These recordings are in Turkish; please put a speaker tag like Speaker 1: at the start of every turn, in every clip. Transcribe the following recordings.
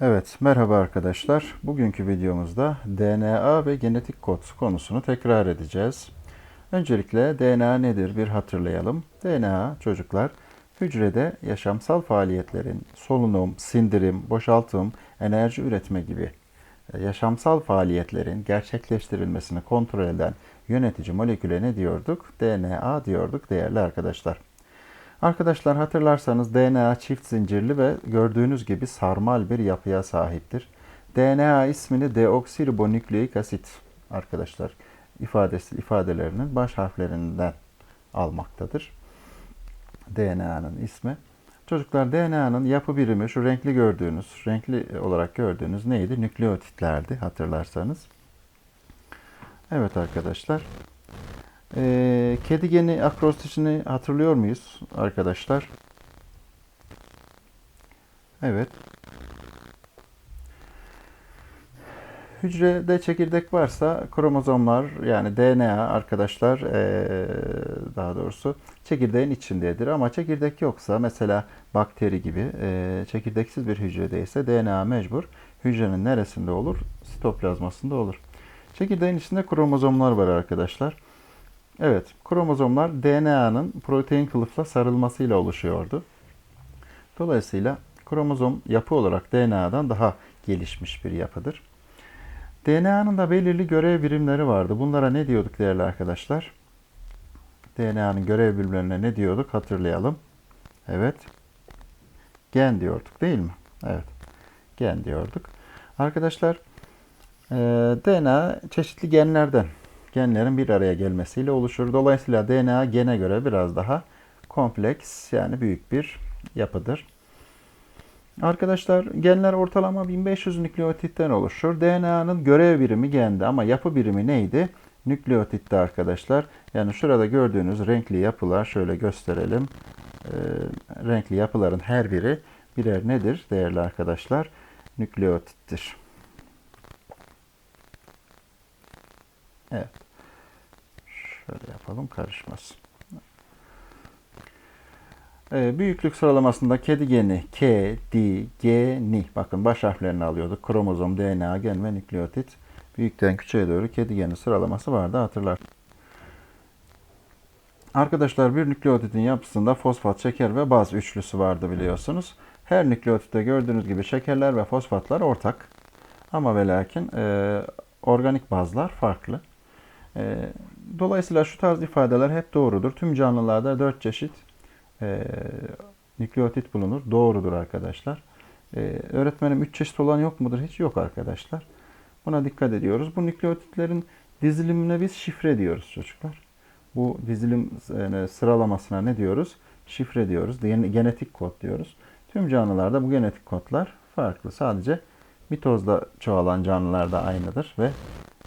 Speaker 1: Evet, merhaba arkadaşlar. Bugünkü videomuzda DNA ve genetik kod konusunu tekrar edeceğiz. Öncelikle DNA nedir bir hatırlayalım. DNA çocuklar hücrede yaşamsal faaliyetlerin solunum, sindirim, boşaltım, enerji üretme gibi e, yaşamsal faaliyetlerin gerçekleştirilmesini kontrol eden yönetici moleküle ne diyorduk? DNA diyorduk değerli arkadaşlar. Arkadaşlar hatırlarsanız DNA çift zincirli ve gördüğünüz gibi sarmal bir yapıya sahiptir. DNA ismini deoksiribonükleik asit arkadaşlar ifadesi ifadelerinin baş harflerinden almaktadır. DNA'nın ismi. Çocuklar DNA'nın yapı birimi şu renkli gördüğünüz, renkli olarak gördüğünüz neydi? Nükleotitlerdi hatırlarsanız. Evet arkadaşlar. Ee, kedi geni akrostişini hatırlıyor muyuz arkadaşlar? Evet. Hücrede çekirdek varsa kromozomlar yani DNA arkadaşlar ee, daha doğrusu çekirdeğin içindedir. Ama çekirdek yoksa mesela bakteri gibi ee, çekirdeksiz bir hücredeyse DNA mecbur hücrenin neresinde olur? Sitoplazmasında olur. Çekirdeğin içinde kromozomlar var arkadaşlar. Evet, kromozomlar DNA'nın protein kılıfla sarılmasıyla oluşuyordu. Dolayısıyla kromozom yapı olarak DNA'dan daha gelişmiş bir yapıdır. DNA'nın da belirli görev birimleri vardı. Bunlara ne diyorduk değerli arkadaşlar? DNA'nın görev birimlerine ne diyorduk? Hatırlayalım. Evet. Gen diyorduk değil mi? Evet. Gen diyorduk. Arkadaşlar DNA çeşitli genlerden genlerin bir araya gelmesiyle oluşur. Dolayısıyla DNA gene göre biraz daha kompleks yani büyük bir yapıdır. Arkadaşlar genler ortalama 1500 nükleotitten oluşur. DNA'nın görev birimi gendi ama yapı birimi neydi? Nükleotitti arkadaşlar. Yani şurada gördüğünüz renkli yapılar şöyle gösterelim. E, renkli yapıların her biri birer nedir değerli arkadaşlar? Nükleotittir. Evet. Şöyle yapalım karışmasın. Ee, büyüklük sıralamasında kedi geni K, D, G, Ni. Bakın baş harflerini alıyorduk. Kromozom, DNA, gen ve nükleotit. Büyükten küçüğe doğru kedi geni sıralaması vardı hatırlar. Arkadaşlar bir nükleotitin yapısında fosfat, şeker ve baz üçlüsü vardı biliyorsunuz. Her nükleotitte gördüğünüz gibi şekerler ve fosfatlar ortak. Ama ve lakin e, organik bazlar farklı. E, dolayısıyla şu tarz ifadeler hep doğrudur. Tüm canlılarda 4 çeşit e, nükleotit bulunur. Doğrudur arkadaşlar. E, öğretmenim 3 çeşit olan yok mudur? Hiç yok arkadaşlar. Buna dikkat ediyoruz. Bu nükleotitlerin dizilimine biz şifre diyoruz çocuklar. Bu dizilim e, sıralamasına ne diyoruz? Şifre diyoruz. Genetik kod diyoruz. Tüm canlılarda bu genetik kodlar farklı. Sadece mitozda çoğalan canlılarda aynıdır ve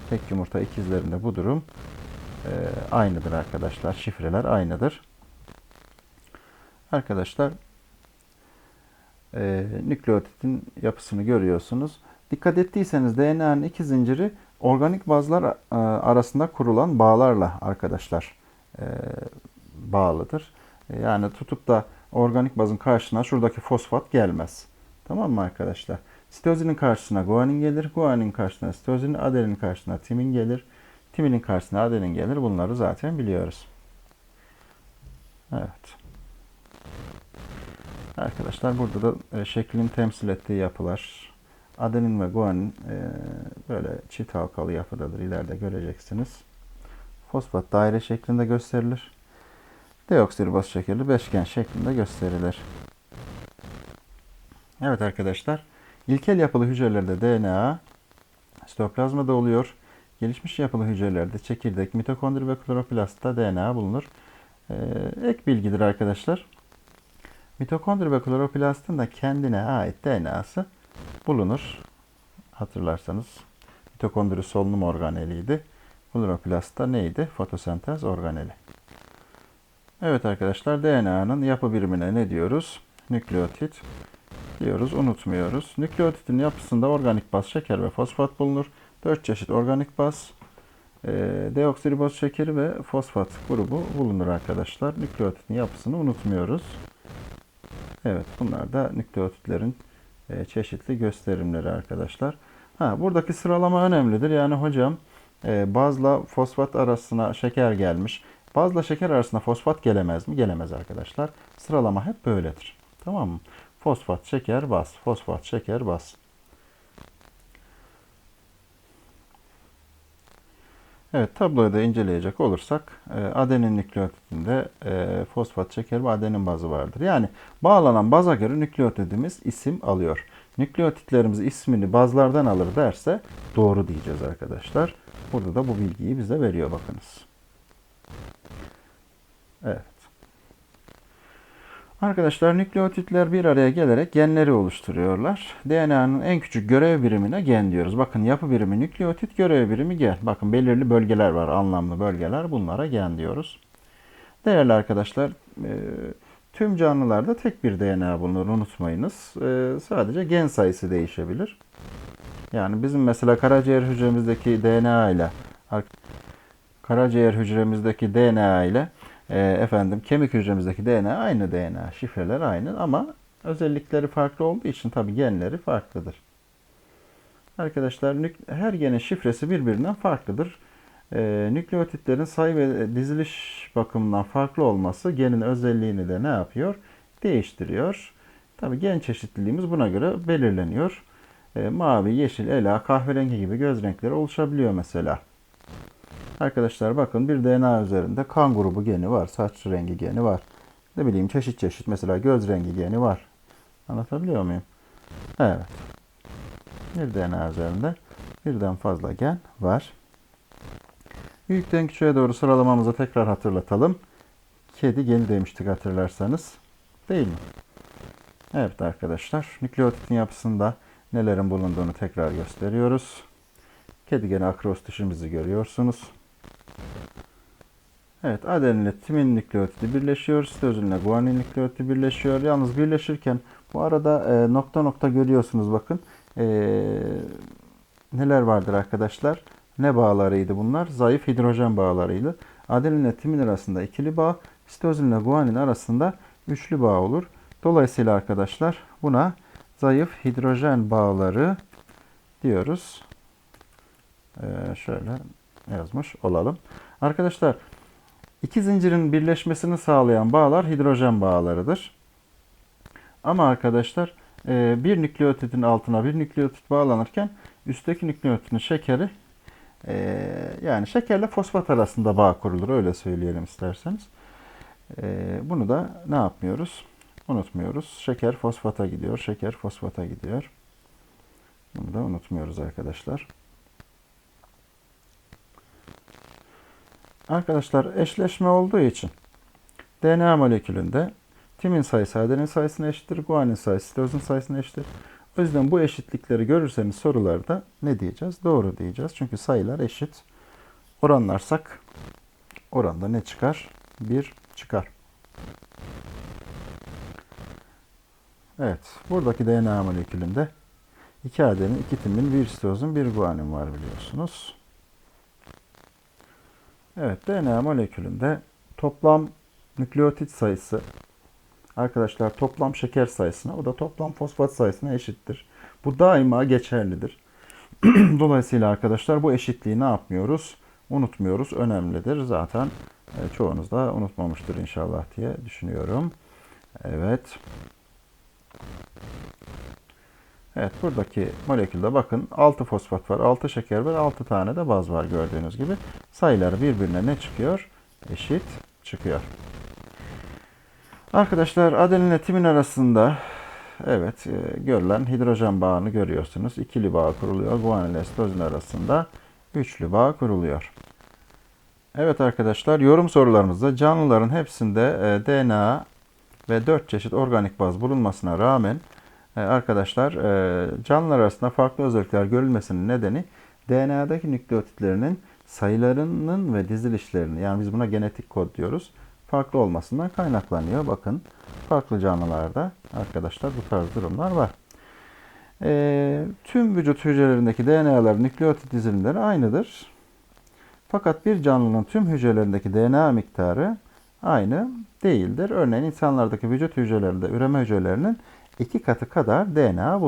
Speaker 1: tek yumurta ikizlerinde bu durum e, aynıdır arkadaşlar. Şifreler aynıdır. Arkadaşlar e, nükleotitin yapısını görüyorsunuz. Dikkat ettiyseniz DNA'nın iki zinciri organik bazlar e, arasında kurulan bağlarla arkadaşlar e, bağlıdır. E, yani tutup da organik bazın karşısına şuradaki fosfat gelmez. Tamam mı arkadaşlar? Sitozinin karşısına guanin gelir. Guanin karşısına sitozin, adenin karşısına timin gelir. Timinin karşısına adenin gelir. Bunları zaten biliyoruz. Evet. Arkadaşlar burada da e, şeklin temsil ettiği yapılar. Adenin ve guanin e, böyle çift halkalı yapıdadır. İleride göreceksiniz. Fosfat daire şeklinde gösterilir. Deoksiriboz şekeri beşgen şeklinde gösterilir. Evet arkadaşlar. İlkel yapılı hücrelerde DNA sitoplazmada oluyor. Gelişmiş yapılı hücrelerde çekirdek, mitokondri ve kloroplastta DNA bulunur. Ee, ek bilgidir arkadaşlar. Mitokondri ve kloroplastın da kendine ait DNA'sı bulunur. Hatırlarsanız mitokondri solunum organeliydi. Kloroplast da neydi? Fotosentez organeli. Evet arkadaşlar DNA'nın yapı birimine ne diyoruz? Nükleotit diyoruz, unutmuyoruz. Nükleotitin yapısında organik baz, şeker ve fosfat bulunur. 4 çeşit organik baz, e, deoksiriboz şekeri ve fosfat grubu bulunur arkadaşlar. Nükleotitin yapısını unutmuyoruz. Evet bunlar da nükleotitlerin e, çeşitli gösterimleri arkadaşlar. Ha, buradaki sıralama önemlidir. Yani hocam e, bazla fosfat arasına şeker gelmiş. Bazla şeker arasında fosfat gelemez mi? Gelemez arkadaşlar. Sıralama hep böyledir. Tamam mı? Fosfat, şeker, baz. Fosfat, şeker, baz. Evet tabloyu da inceleyecek olursak e, adenin nükleotidinde e, fosfat, şeker ve adenin bazı vardır. Yani bağlanan baza göre nükleotidimiz isim alıyor. Nükleotitlerimiz ismini bazlardan alır derse doğru diyeceğiz arkadaşlar. Burada da bu bilgiyi bize veriyor bakınız. Evet. Arkadaşlar nükleotitler bir araya gelerek genleri oluşturuyorlar. DNA'nın en küçük görev birimine gen diyoruz. Bakın yapı birimi nükleotit, görev birimi gen. Bakın belirli bölgeler var, anlamlı bölgeler. Bunlara gen diyoruz. Değerli arkadaşlar, e, tüm canlılarda tek bir DNA bulunur unutmayınız. E, sadece gen sayısı değişebilir. Yani bizim mesela karaciğer hücremizdeki DNA ile karaciğer hücremizdeki DNA ile e, efendim kemik hücremizdeki DNA aynı DNA. Şifreler aynı ama özellikleri farklı olduğu için tabi genleri farklıdır. Arkadaşlar her genin şifresi birbirinden farklıdır. E, nükleotitlerin sayı ve diziliş bakımından farklı olması genin özelliğini de ne yapıyor? Değiştiriyor. Tabi gen çeşitliliğimiz buna göre belirleniyor. E, mavi, yeşil, ela, kahverengi gibi göz renkleri oluşabiliyor mesela. Arkadaşlar bakın bir DNA üzerinde kan grubu geni var, saç rengi geni var. Ne bileyim çeşit çeşit mesela göz rengi geni var. Anlatabiliyor muyum? Evet. Bir DNA üzerinde birden fazla gen var. Büyükten küçüğe doğru sıralamamızı tekrar hatırlatalım. Kedi geni demiştik hatırlarsanız. Değil mi? Evet arkadaşlar. Nükleotitin yapısında nelerin bulunduğunu tekrar gösteriyoruz. Kedi geni akrostişimizi görüyorsunuz. Evet adeninle timin nükleotidi birleşiyor. Sitozinle guanin nükleotidi birleşiyor. Yalnız birleşirken bu arada e, nokta nokta görüyorsunuz bakın. E, neler vardır arkadaşlar? Ne bağlarıydı bunlar? Zayıf hidrojen bağlarıydı. Adeninle timin arasında ikili bağ, sitozinle guanin arasında üçlü bağ olur. Dolayısıyla arkadaşlar buna zayıf hidrojen bağları diyoruz. Ee, şöyle yazmış olalım. Arkadaşlar iki zincirin birleşmesini sağlayan bağlar hidrojen bağlarıdır. Ama arkadaşlar e, bir nükleotidin altına bir nükleotit bağlanırken üstteki nükleotidin şekeri e, yani şekerle fosfat arasında bağ kurulur öyle söyleyelim isterseniz. E, bunu da ne yapmıyoruz? Unutmuyoruz. Şeker fosfata gidiyor. Şeker fosfata gidiyor. Bunu da unutmuyoruz arkadaşlar. Arkadaşlar eşleşme olduğu için DNA molekülünde timin sayısı adenin sayısına eşittir, guanin sayısı sitozin sayısına eşittir. O yüzden bu eşitlikleri görürseniz sorularda ne diyeceğiz? Doğru diyeceğiz. Çünkü sayılar eşit. Oranlarsak oranda ne çıkar? 1 çıkar. Evet. Buradaki DNA molekülünde 2 adenin, 2 timin, 1 sitozin, 1 guanin var biliyorsunuz. Evet, DNA molekülünde toplam nükleotit sayısı arkadaşlar toplam şeker sayısına, o da toplam fosfat sayısına eşittir. Bu daima geçerlidir. Dolayısıyla arkadaşlar bu eşitliği ne yapmıyoruz? Unutmuyoruz. Önemlidir. Zaten e, çoğunuz da unutmamıştır inşallah diye düşünüyorum. Evet. Evet buradaki molekülde bakın 6 fosfat var, 6 şeker var, 6 tane de baz var gördüğünüz gibi. Sayıları birbirine ne çıkıyor? Eşit çıkıyor. Arkadaşlar adeninle timin arasında evet e, görülen hidrojen bağını görüyorsunuz. İkili bağ kuruluyor. Guanin ile sitozin arasında üçlü bağ kuruluyor. Evet arkadaşlar yorum sorularımızda canlıların hepsinde e, DNA ve 4 çeşit organik baz bulunmasına rağmen arkadaşlar e, canlılar arasında farklı özellikler görülmesinin nedeni DNA'daki nükleotitlerinin sayılarının ve dizilişlerinin yani biz buna genetik kod diyoruz farklı olmasından kaynaklanıyor. Bakın farklı canlılarda arkadaşlar bu tarz durumlar var. E, tüm vücut hücrelerindeki DNA'ların nükleotit dizilimleri aynıdır. Fakat bir canlının tüm hücrelerindeki DNA miktarı aynı değildir. Örneğin insanlardaki vücut hücrelerinde üreme hücrelerinin iki katı kadar DNA